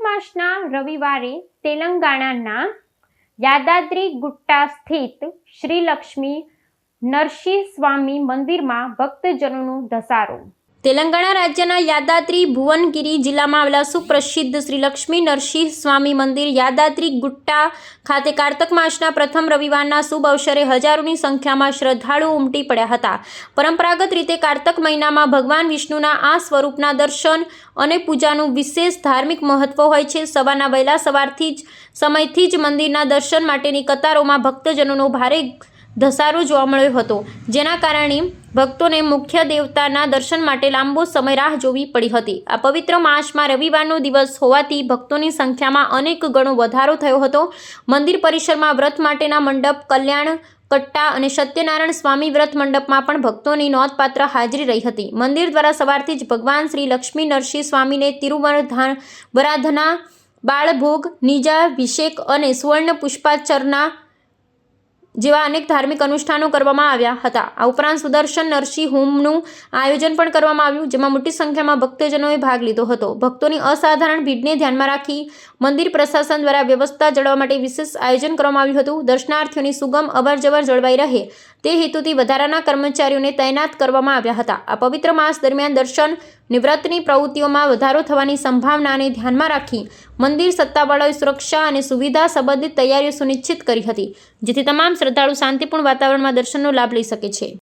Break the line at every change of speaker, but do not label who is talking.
માસના રવિવારે તેલંગાણાના યાદાદ્રી ગુટ્ટા સ્થિત શ્રી લક્ષ્મી નરસિંહ સ્વામી મંદિરમાં ભક્તજનોનો ધસારો. તેલંગાણા રાજ્યના યાદાદ્રી ભુવનગિરી જિલ્લામાં આવેલા સુપ્રસિદ્ધ શ્રી લક્ષ્મી નરસિંહ સ્વામી મંદિર યાદાદ્રી ગુટ્ટા ખાતે કારતક માસના પ્રથમ રવિવારના શુભ અવસરે હજારોની સંખ્યામાં શ્રદ્ધાળુઓ ઉમટી પડ્યા હતા. પરંપરાગત રીતે કારતક મહિનામાં ભગવાન વિષ્ણુના આ સ્વરૂપના દર્શન અને પૂજાનું વિશેષ ધાર્મિક મહત્વ હોય છે. સવારના વહેલા સવારથી જ, સમયથી જ મંદિરના દર્શન માટેની કતારોમાં ભક્તજનોનો ભારે ધસારો જોવા મળ્યો હતો. જેના કારણે ભક્તોને મુખ્ય દેવતાના દર્શન માટે લાંબો સમય રાહ જોવી પડી હતી. આ પવિત્ર માસમાં રવિવારનો દિવસ હોવાથી ભક્તોની સંખ્યામાં અનેક ગણો વધારો થયો હતો. મંદિર પરિસરમાં વ્રત માટેના મંડપ, કલ્યાણ, કટ્ટા અને સત્યનારાયણ સ્વામી વ્રત મંડપમાં પણ ભક્તોની નોંધપાત્ર હાજરી રહી હતી. મંદિર દ્વારા સવારથી જ ભગવાન શ્રી લક્ષ્મી નરસિંહ સ્વામીને તિરુવરધા વરાધના, બાળભોગ, નિજાભિષેક અને સુવર્ણ પુષ્પાચરના જેવા અનેક ધાર્મિક અનુષ્ઠાનો કરવામાં આવ્યા હતા. આ ઉપરાંત સુદર્શન નરસિંહ હોમનું આયોજન પણ કરવામાં આવ્યું, જેમાં મોટી સંખ્યામાં ભક્તજનોએ ભાગ લીધો હતો. ભક્તોની અસાધારણ ભીડને ધ્યાનમાં રાખી મંદિર પ્રશાસન દ્વારા વ્યવસ્થા જળવા માટે વિશેષ આયોજન કરવામાં આવ્યું હતું. દર્શનાર્થીઓની સુગમ અવરજવર જળવાઈ રહે. તે હેતુથી વધારાના કર્મચારીઓને તૈનાત કરવામાં આવ્યા હતા. આ પવિત્ર માસ દરમિયાન દર્શન, નિવૃત્તની પ્રવૃત્તિઓમાં વધારો થવાની સંભાવનાને ધ્યાનમાં રાખી મંદિર સત્તાવાળાઓએ સુરક્ષા અને સુવિધા સંબંધિત તૈયારીઓ સુનિશ્ચિત કરી હતી, જેથી તમામ શ્રદ્ધાળુ શાંતિપૂર્ણ વાતાવરણમાં દર્શનનો લાભ લઈ શકે છે.